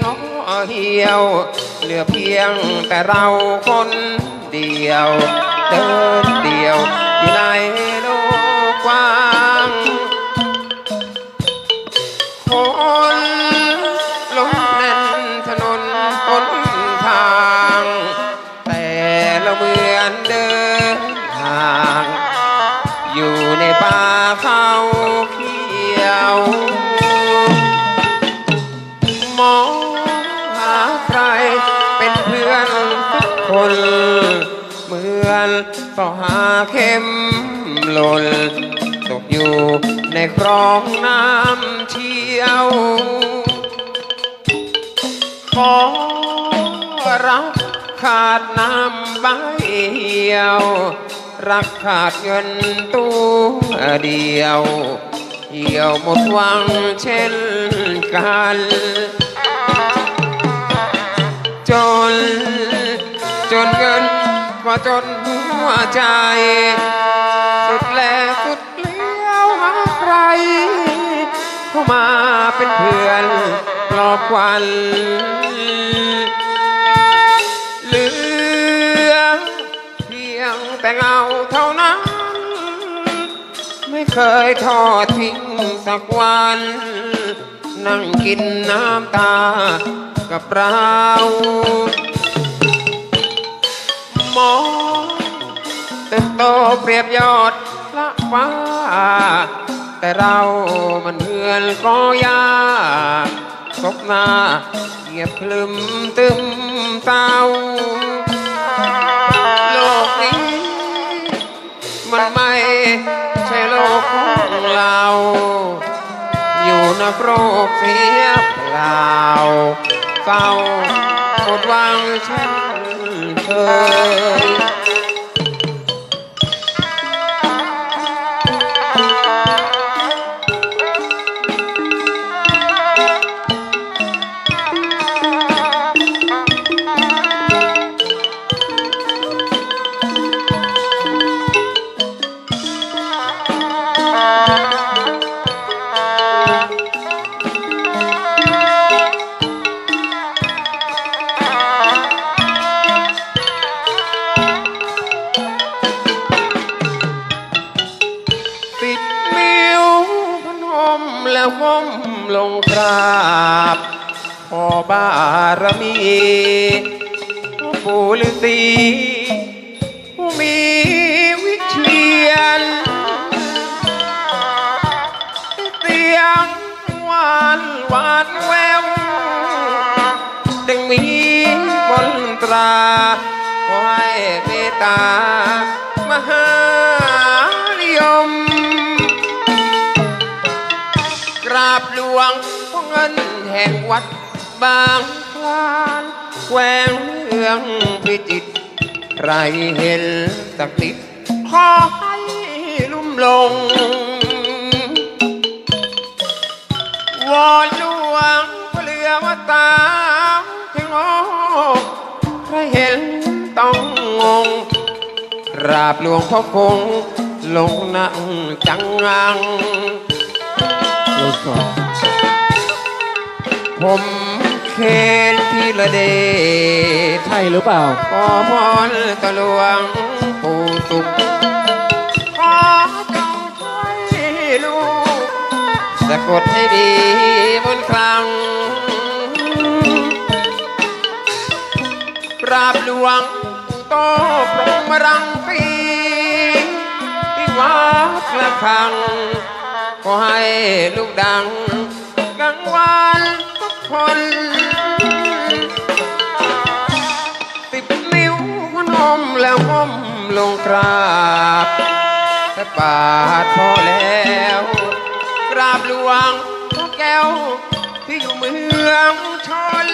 เห่อเหลือเพียงแต่เราคนเดียว เดินเดียวอยู่ในโลกกว้างคนล้นแน่นถนนหนทาง แต่เราเหมือนเดินทาง อยู่ในป่าเขา คนเหมือนก็หาเข็มหล่นตกอยู่ในคลองน้ำเชี่ยวขอรักขาดน้ำใบเหี่ยว รักขาดเงินตัวเดียวเหี่ยวหมดหวังเช่นกัน จน จนเงินก็จนหัวใจ สุดแลสุดเลี้ยวหาใคร เข้ามาเป็นเพื่อนปลอบควันเหลือเพียงแต่เงาเท่านั้น ไม่เคยทอดทิ้งสักวัน นั่งกินน้ำตากับเรา มองติบโตเปรียบยอดละฟ้า แต่เรามันเพื่อนก็ยากตกหน้าเงียบคลึมตึมเศร้าโลกนี้ มันไม่ใช่โลกของเรา อยู่นักโรคเสียเปล่าเศร้าหมดหวังเช่น เแล้วก้มลงกราบ ขอบารมีปู่ฤาษีผู้มีวิเชียนเสียงหวานหวานแววดังมีมนตราขอให้เมตตามหา วงพ่อเงินแห่งวัดบางคลานแควงเมืองพิจิตรใครเห็นสักนิดขอให้ลุ่มลง วอนหลวงพระเรือมาตามถึงโอใครเห็นต้องงงกราบหลวงพ่อคงลงนั่งจังงัง ผมเคนทีละเดชใช่หรือเปล่า ขอพรตะหลวงปู่สุขขอจงช่วยลูกสะกดให้ดีบนต์ครั้งกราบหลวงปู่โตพรหมรังสีที่วัดละคัง ขอให้ลูกดังกังวานทุก คนติดนิ้วพนมแล้วก้มลงกราบสะบาดพอแล้ว กราบหลวงพ่อแก้วที่อยู่เมืองชน